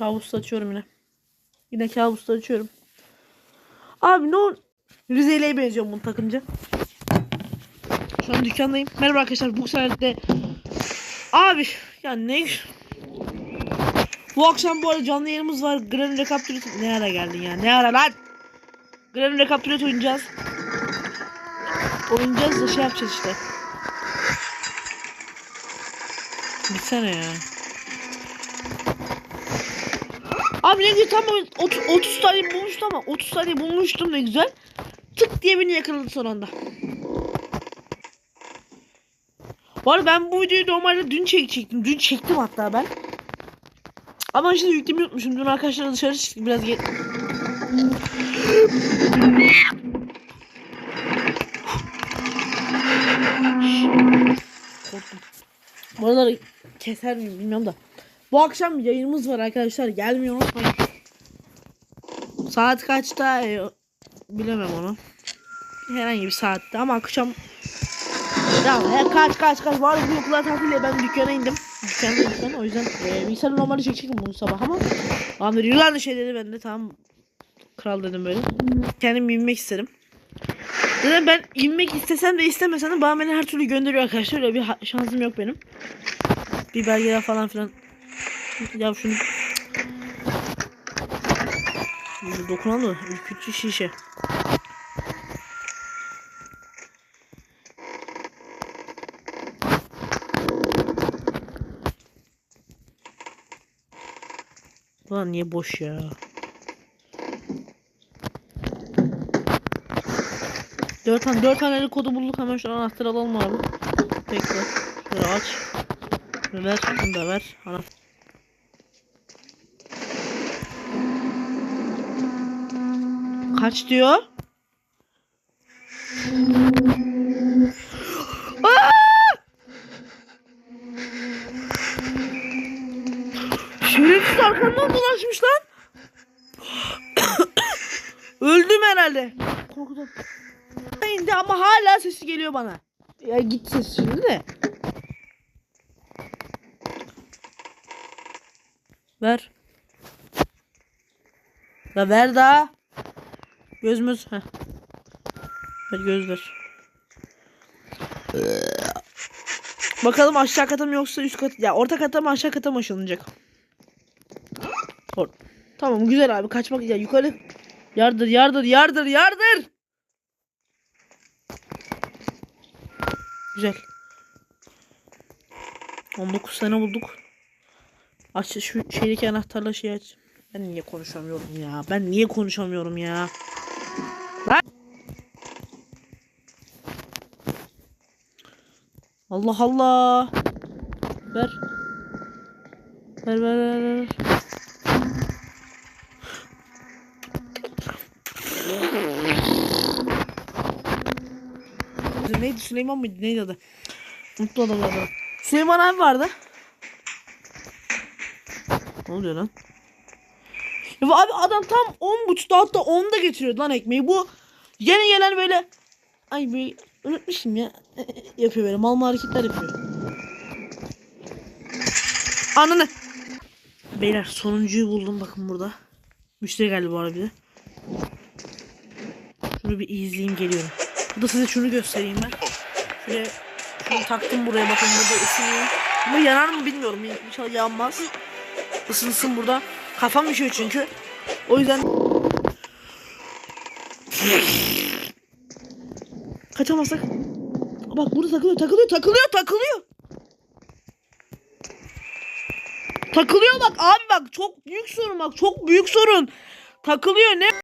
Kabus açıyorum yine. Yine kabus açıyorum. Abi ne ol... Rize'yle benziyorum bunu takınca. Şu an dükkandayım. Merhaba arkadaşlar. Bu saatte Abi ya ne Bu akşam bu arada canlı yayınımız var. Granny Recapitulate ne ara geldin ya? Ne ara lan? Granny Recapitulate oynayacağız. Oynayacağız da şey yapacağız işte. Gitsene ya. Abi ne güzel tam 30, 30 tane bulmuştum ama 30 tane bulmuştum ne güzel. Tık diye beni yakaladı son anda. Arada ben bu videoyu normalde dün çekecektim. Dün çektim hatta ben. Ama işte yüklemeyi unutmuşum. Dün arkadaşlarla dışarı çıktık biraz geç. Korktum. Bu aralar keser miyim bilmiyorum da. Bu akşam yayınımız var arkadaşlar. Gelmeyi unutmayın. Saat kaçta? Ee, bilemem onu. Herhangi bir saatte ama akşam ya kaç kaç kaç var bu okullar tatiliyle ben dükkana indim. Dükkana dükkana o yüzden e, bilgisayarı normalde çekecektim bunu sabah ama Amir yılan şey dedi ben de tamam kral dedim böyle. Kendim inmek isterim. Dedim ben inmek istesem de istemesem de bana beni her türlü gönderiyor arkadaşlar. Öyle bir şansım yok benim. Bir belgeler falan filan. Ya şunu Böyle dokunan da ürkütücü şişe. Ulan niye boş ya? Dört tane, dört tane kodu bulduk hemen şu an anahtarı alalım abi. Bekle. Şöyle aç. Ver, şunu da ver. Ana. Kaç diyor? Şerefsiz arkamdan dolaşmış lan. Öldüm herhalde. Korkudan. İndi ama hala sesi geliyor bana. Ya git ses şimdi de. Ver. La ver daha. Gözümüz. Heh. Ver göz ver. Bakalım aşağı kata mı yoksa üst kat ya orta kata mı aşağı kata mı aşılınacak? Or tamam güzel abi kaçmak ya yukarı yardır yardır yardır yardır. Güzel. 19 sene bulduk. Aç şu şeydeki anahtarla şey aç. Ben niye konuşamıyorum ya? Ben niye konuşamıyorum ya? Allah Allah. Ver. Ver ver ver. ver. Neydi Süleyman mıydı? Neydi adı? Mutlu adam adı. Süleyman abi vardı. Ne oluyor lan? Ya abi adam tam 10 buçukta hatta 10'da getiriyordu lan ekmeği. Bu yeni gelen böyle ay bir unutmuşum ya yapıyor böyle mal mal hareketler yapıyor. Ananı. Beyler sonuncuyu buldum bakın burada. Müşteri geldi bu arada bir de. Şunu bir izleyeyim geliyorum. Bu da size şunu göstereyim ben. Şöyle şunu taktım buraya bakın burada ısınıyor. Ama yanar mı bilmiyorum. İnşallah yanmaz. Isınsın burada. Kafam üşüyor çünkü. O yüzden kaçamazsak. Bak burada takılıyor, takılıyor, takılıyor, takılıyor. Takılıyor bak abi bak çok büyük sorun bak çok büyük sorun. Takılıyor ne?